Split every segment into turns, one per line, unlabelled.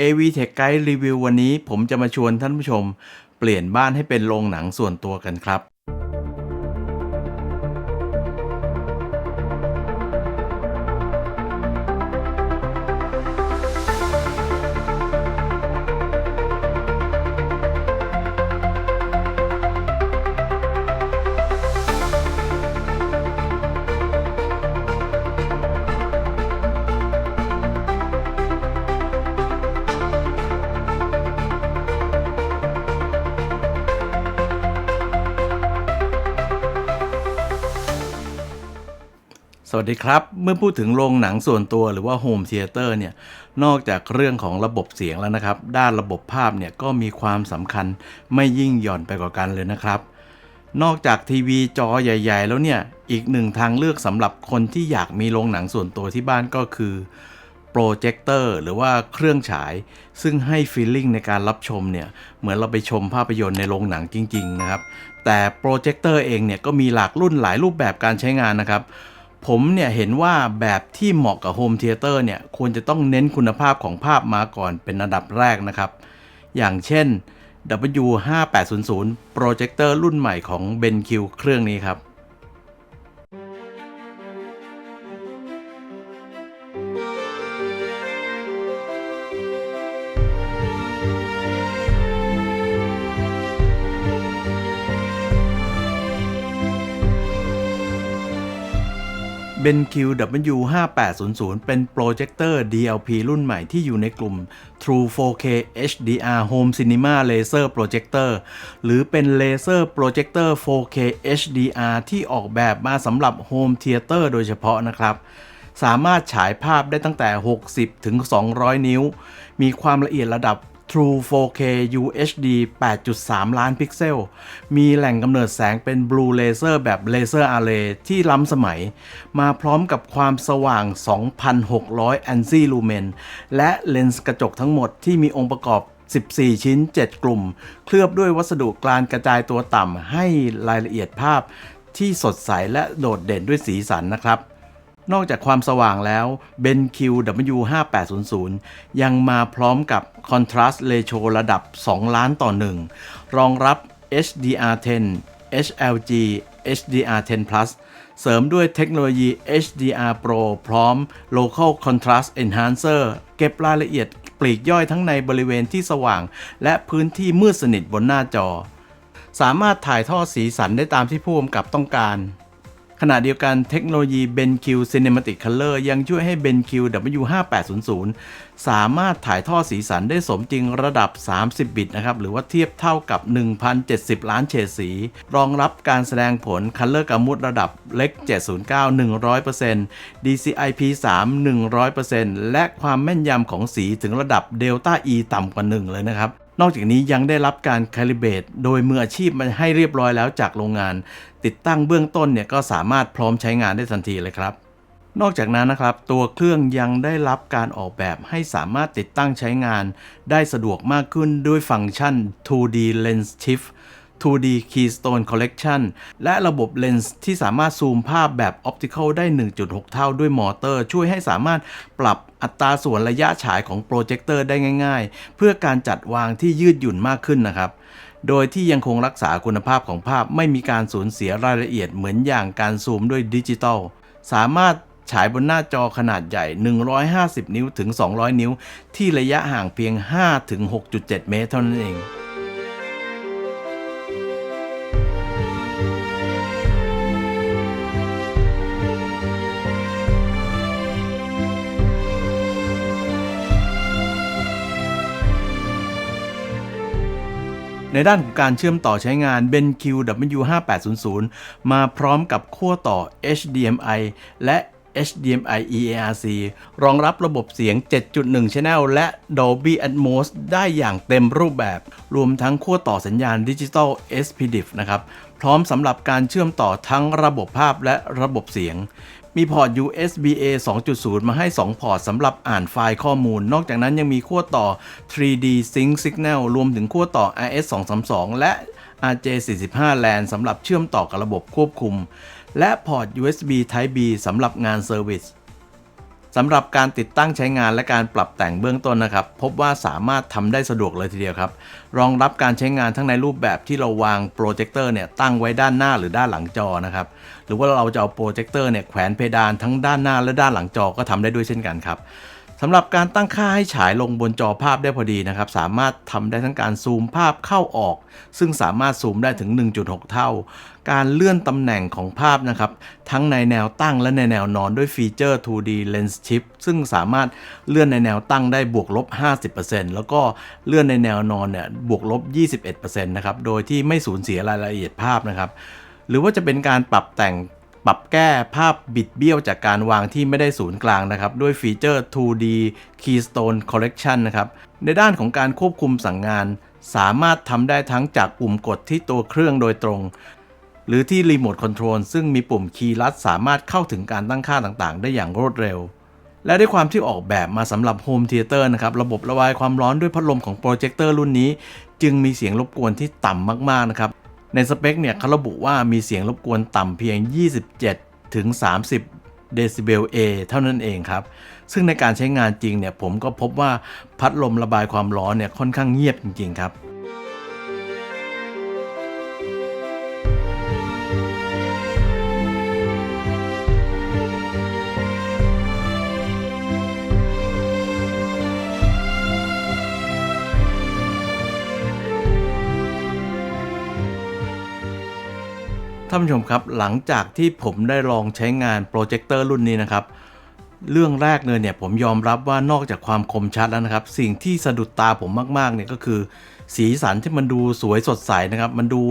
AV Tech Guide Review วันนี้ผมจะมาชวนท่านผู้ชม เปลี่ยนบ้านให้เป็นโรงหนังส่วนตัวกันครับ สวัสดีครับ เมื่อพูดถึงโรงหนังส่วนตัวหรือว่าโฮมเ h ียเตอร์เนี่ยนอกจากเรื่องของระบบเสียงแล้วนะครับ ด้านระบบภาพเนี่ยก็มีความสำคัญไม่ยิ่งหย่อนไปกว่ากันเลยนะครับ นอกจากทีวีจอใหญ่ ๆ แล้วเนี่ยอีกหนึ่งทางเลือกสำหรับคนที่อยากมีโรงหนังส่วนตัวที่บ้านก็คือโปรเจคเตอร์หรือว่าเครื่องฉาย ซึ่งให้ฟีลลิ่งในการรับชมเนี่ยเหมือนเราไปชมภาพยนตร์ในโรงหนังจริง ๆ นะครับ แต่โปรเจคเตอร์เองเนี่ยก็มีหลากรุ่นหลายรูปแบบการใช้งานนะครับ ผมเนี่ยเห็นว่าแบบที่เหมาะกับโฮมเทเตอร์เนี่ยควรจะต้องเน้นคุณภาพของภาพมาก่อนเป็นอันดับแรกนะครับ อย่างเช่น W5800 โปรเจคเตอร์รุ่นใหม่ของ BenQ เครื่องนี้ครับ BenQ W5800 เป็นโปรเจคเตอร์ DLP รุ่นใหม่ที่อยู่ในกลุ่ม True 4K HDR Home Cinema Laser Projector หรือเป็น Laser Projector 4K HDR ที่ออกแบบมาสำหรับ Home Theater โดยเฉพาะนะครับสามารถฉายภาพได้ตั้งแต่ 60 ถึง 200 นิ้ว มีความละเอียดระดับ True 4K UHD 8.3 ล้านพิกเซล มีแหล่งกำเนิดแสงเป็น Blue Laser แบบ Laser Array ที่ล้ำสมัย มาพร้อมกับความสว่าง 2,600 ANSI Lumen และเลนส์กระจกทั้งหมดที่มีองค์ประกอบ 14 ชิ้น 7 กลุ่ม เคลือบด้วยวัสดุกลานกระจายตัวต่ำให้รายละเอียดภาพที่สดใสและโดดเด่นด้วยสีสันนะครับ นอกจากความสว่างแล้ว BenQ W5800 ยังมาพร้อมกับ Contrast Ratio ระดับ 2 ล้านต่อ 1 รองรับ HDR10 HLG HDR10 Plus เสริมด้วยเทคโนโลยี HDR Pro พร้อม Local Contrast Enhancer เก็บรายละเอียดปลีกย่อยทั้งในบริเวณที่สว่าง และพื้นที่มืดสนิทบนหน้าจอ สามารถถ่ายทอดสีสันได้ตามที่ผู้กำกับต้องการ ขณะเดียวกันเทคโนโลยี BenQ Cinematic Color ยังช่วยให้ BenQ W5800 สามารถถ่ายทอดสีสันได้สมจริงระดับ 30 บิตนะครับ หรือว่าเทียบเท่ากับ 1,070 ล้านเฉดสี รองรับการแสดงผล Color Gamut ระดับเล็ก 709 100% DCI P3 100%และความแม่นยำของสีถึงระดับ Delta E ต่ำกว่า 1 เลยนะครับ นอกจากนี้ยังได้รับการคาลิเบตโดยมืออาชีพมาให้เรียบร้อยแล้วจากโรงงาน ติดตั้งเบื้องต้นเนี่ยก็สามารถพร้อมใช้งานได้ทันทีเลยครับ นอกจากนั้นนะครับ ตัวเครื่องยังได้รับการออกแบบให้สามารถติดตั้งใช้งาน ได้สะดวกมากขึ้นด้วยฟังก์ชัน 2D Lens Shift 2D Keystone Collection และระบบเลนส์ที่สามารถซูมภาพแบบออปติคอลได้ 1.6 เท่าด้วยมอเตอร์ ช่วยให้สามารถปรับอัตราส่วนระยะฉายของโปรเจคเตอร์ได้ง่าย ๆ เพื่อการจัดวางที่ยืดหยุ่นมากขึ้นนะครับ โดยที่ยังคงรักษาคุณภาพของภาพไม่มีการสูญเสียรายละเอียดเหมือนอย่างการซูมด้วยดิจิตอลสามารถฉายบนหน้าจอขนาดใหญ่ 150 นิ้วถึง 200 นิ้ว ที่ระยะห่างเพียง 5-6.7 เมตรเท่านั้นเอง ในด้านของการเชื่อมต่อใช้งาน BenQ W5800 มาพร้อมกับขั้วต่อ HDMI และ HDMI EARC รองรับระบบเสียง 7.1 Channel และ Dolby Atmos ได้อย่างเต็มรูปแบบ รวมทั้งขั้วต่อสัญญาณดิจิตอล SPDIF นะครับ พร้อมสำหรับการเชื่อมต่อทั้งระบบภาพและระบบเสียง มีพอร์ต USB-A 2.0 มาให้ 2 พอร์ตสำหรับอ่านไฟล์ข้อมูล นอกจากนั้นยังมีขั้วต่อ 3D Sync Signal รวมถึงขั้วต่อ RS232 และ RJ45 LAN สำหรับเชื่อมต่อกับระบบควบคุม และพอร์ต USB Type B สำหรับงานเซอร์วิส สำหรับการติดตั้งใช้งานและการปรับแต่งเบื้องต้นนะครับ พบว่าสามารถทำได้สะดวกเลยทีเดียวครับ รองรับการใช้งานทั้งในรูปแบบที่เราวางโปรเจคเตอร์เนี่ยตั้งไว้ด้านหน้าหรือด้านหลังจอนะครับ หรือว่าเราจะเอาโปรเจคเตอร์เนี่ยแขวนเพดานทั้งด้านหน้าและด้านหลังจอก็ทำได้ด้วยเช่นกันครับ สำหรับการตั้งค่าให้ฉายลงบนจอภาพได้พอดีนะครับ สามารถทำได้ทั้งการซูมภาพเข้าออก ซึ่งสามารถซูมได้ถึง 1.6 เท่า การเลื่อนตำแหน่งของภาพนะครับ ทั้งในแนวตั้งและในแนวนอนด้วยฟีเจอร์ 2D Lens Shift ซึ่งสามารถเลื่อนในแนวตั้งได้บวกลบ 50%แล้วก็เลื่อนในแนวนอนเนี่ยบวกลบ 21%นะครับ โดยที่ไม่สูญเสียรายละเอียดภาพนะครับหรือว่าจะเป็นการปรับแต่ง ปรับแก้ภาพบิดเบี้ยวจากการวางที่ไม่ได้ศูนย์กลางนะครับ ด้วยฟีเจอร์ 2D Keystone Collection นะครับ ในด้านของการควบคุมสั่งงาน สามารถทำได้ทั้งจากปุ่มกดที่ตัวเครื่องโดยตรง หรือที่รีโมทคอนโทรลซึ่งมีปุ่มคีย์ลัดสามารถเข้าถึงการตั้งค่าต่างๆ ได้อย่างรวดเร็ว และด้วยความที่ออกแบบมาสำหรับโฮมเทเตอร์นะครับ ระบบระบายความร้อนด้วยพัดลมของโปรเจคเตอร์รุ่นนี้ จึงมีเสียงรบกวนที่ต่ำมากๆนะครับ ในสเปคเนี่ยเขาระบุว่ามีเสียงรบกวนต่ำเพียง 27ถึง30 เดซิเบล A เท่านั้นเองครับ ซึ่งในการใช้งานจริงเนี่ยผมก็พบว่าพัดลมระบายความร้อนเนี่ยค่อนข้างเงียบจริงๆครับานผู้ชมครับหลังจากที่ผมได้ลองใช้งานโปรเจคเตอร์รุ่นนี้นะครับ เรื่องแรกเลยเนี่ยผมยอมรับว่านอกจากความคมชัดแล้วนะครับ สิ่งที่สะดุดตาผมมากๆเนี่ยก็คือ สีสันที่มันดูสวยสดใสนะครับ มันดู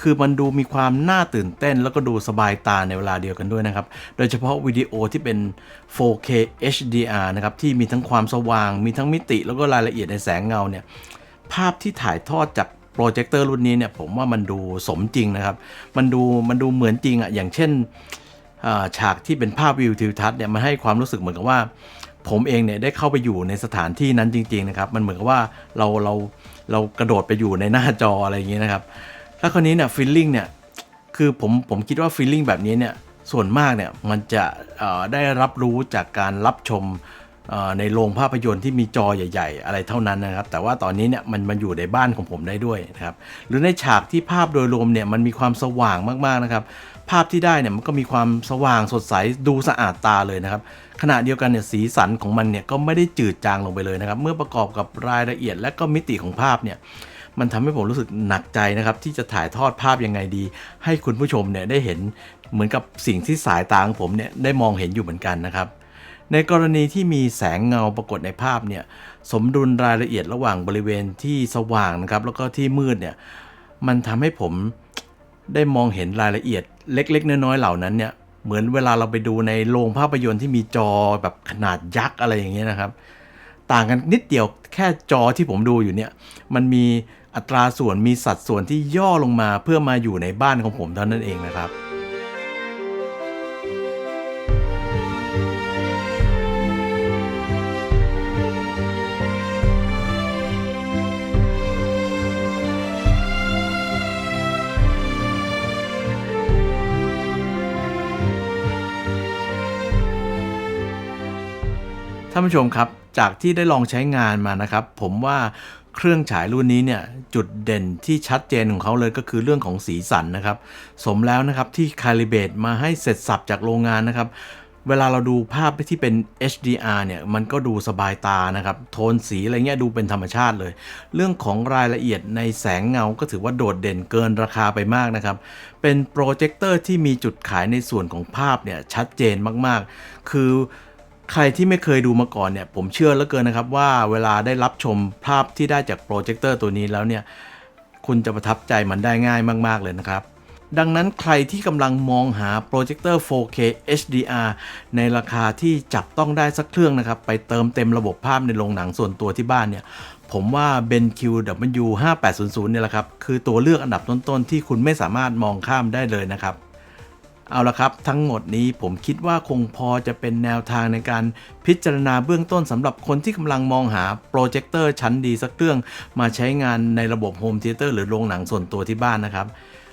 คือมันดูมีความน่าตื่นเต้น แล้วก็ดูสบายตาในเวลาเดียวกันด้วยนะครับ โดยเฉพาะวิดีโอที่เป็น 4K HDR นะครับที่มีทั้งความสว่าง มีทั้งมิติ แล้วก็รายละเอียดในแสงเงาเนี่ยภาพที่ถ่ายทอดจาก โปรเจคเตอร์รุ่นนี้เนี่ยผมว่ามันดูสมจริงนะครับ มันดูมันดูเหมือนจริงอะ่ะอย่างเช่นฉากที่เป็นภาพวิวทิวทัศน์เนี่ยมันให้ความรู้สึกเหมือนกับว่า ผมเองเนี่ยได้เข้าไปอยู่ในสถานที่นั้นจริง ๆ นะครับ มันเหมือนกับว่าเราเราเรากระโดดไปอยู่ในหน้าจออะไรอย่างเงี้ยนะครับแล้วคราวนี้เนี่ยฟีลลิ่งเนี่ยคือผมผมคิดว่าฟีลลิ่งแบบนี้เนี่ยส่วนมากเนี่ยมันจะได้รับรู้จากการรับชม ในโรงภาพยนตร์ที่มีจอใหญ่ ๆ อะไรเท่านั้นนะครับ แต่ว่าตอนนี้เนี่ยมันมันอยู่ในบ้านของผมได้ด้วยนะครับหรือในฉากที่ภาพโดยรวมเนี่ยมันมีความสว่างมากๆนะครับ ภาพที่ได้เนี่ยมันก็มีความสว่างสดใสดูสะอาดตาเลยนะครับ ขณะเดียวกันเนี่ยสีสันของมันเนี่ยก็ไม่ได้จืดจางลงไปเลยนะครับ เมื่อประกอบกับรายละเอียดและก็มิติของภาพเนี่ยมันทำให้ผมรู้สึกหนักใจนะครับ ที่จะถ่ายทอดภาพยังไงดี ให้คุณผู้ชมเนี่ยได้เห็นเหมือนกับสิ่งที่สายตาของผมเนี่ยได้มองเห็นอยู่เหมือนกันนะครับ ในกรณีที่มีแสงเงาปรากฏในภาพเนี่ยสมดุลรายละเอียดระหว่างบริเวณที่สว่างนะครับแล้วก็ที่มืดเนี่ยมันทำให้ผมได้มองเห็นรายละเอียดเล็ก ๆ น้อยๆเหล่านั้นเนี่ยเหมือนเวลาเราไปดูในโรงภาพยนตร์ที่มีจอแบบขนาดยักษ์อะไรอย่างเงี้ยนะครับ ต่างกันนิดเดียวแค่จอที่ผมดูอยู่เนี่ยมันมีอัตราส่วนมีสัดส่วนที่ย่อลงมาเพื่อมาอยู่ในบ้านของผมเท่านั้นเองนะครับ ท่านผู้ชมครับ จากที่ได้ลองใช้งานมานะครับ ผมว่าเครื่องฉายรุ่นนี้เนี่ยจุดเด่นที่ชัดเจนของเขาเลยก็คือเรื่องของสีสันนะครับ สมแล้วนะครับที่คาลิเบตมาให้เสร็จสับจากโรงงานนะครับ เวลาเราดูภาพที่เป็น HDR เนี่ยมันก็ดูสบายตานะครับ โทนสีอะไรเงี้ยดูเป็นธรรมชาติเลย เรื่องของรายละเอียดในแสงเงาก็ถือว่าโดดเด่นเกินราคาไปมากนะครับ เป็นโปรเจคเตอร์ที่มีจุดขายในส่วนของภาพเนี่ยชัดเจนมากๆ คือ ใครที่ไม่เคยดูมาก่อนเนี่ย ผมเชื่อเหลือเกินนะครับว่าเวลาได้รับชมภาพที่ได้จากโปรเจคเตอร์ตัวนี้แล้วเนี่ย คุณจะประทับใจมันได้ง่ายมาก ๆ เลยนะครับ ดังนั้นใครที่กำลังมองหาโปรเจคเตอร์ 4K HDR ในราคาที่จับต้องได้สักเครื่องนะครับ ไปเติมเต็มระบบภาพในโรงหนังส่วนตัวที่บ้านเนี่ยผมว่า BenQ W 5800 เนี่ยแหละครับ คือตัวเลือกอันดับต้นๆ ที่คุณไม่สามารถมองข้ามได้เลยนะครับ เอาละครับ ทั้งหมดนี้ผมคิดว่าคงพอจะเป็นแนวทางในการพิจารณาเบื้องต้นสำหรับคนที่กำลังมองหาโปรเจคเตอร์ชั้นดีสักเครื่อง มาใช้งานในระบบโฮมเทเตอร์หรือโรงหนังส่วนตัวที่บ้านนะครับ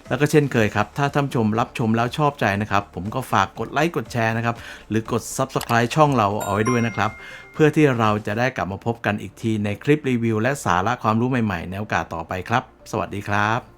แล้วก็เช่นเคยครับ ถ้าท่านชมรับชมแล้วชอบใจนะครับ ผมก็ฝากกดไลค์กดแชร์นะครับ หรือกด Subscribe ช่องเราเอาไว้ด้วยนะครับ เพื่อที่เราจะได้กลับมาพบกันอีกทีในคลิปรีวิวและสาระความรู้ใหม่ๆ ในโอกาสต่อไปครับ สวัสดีครับ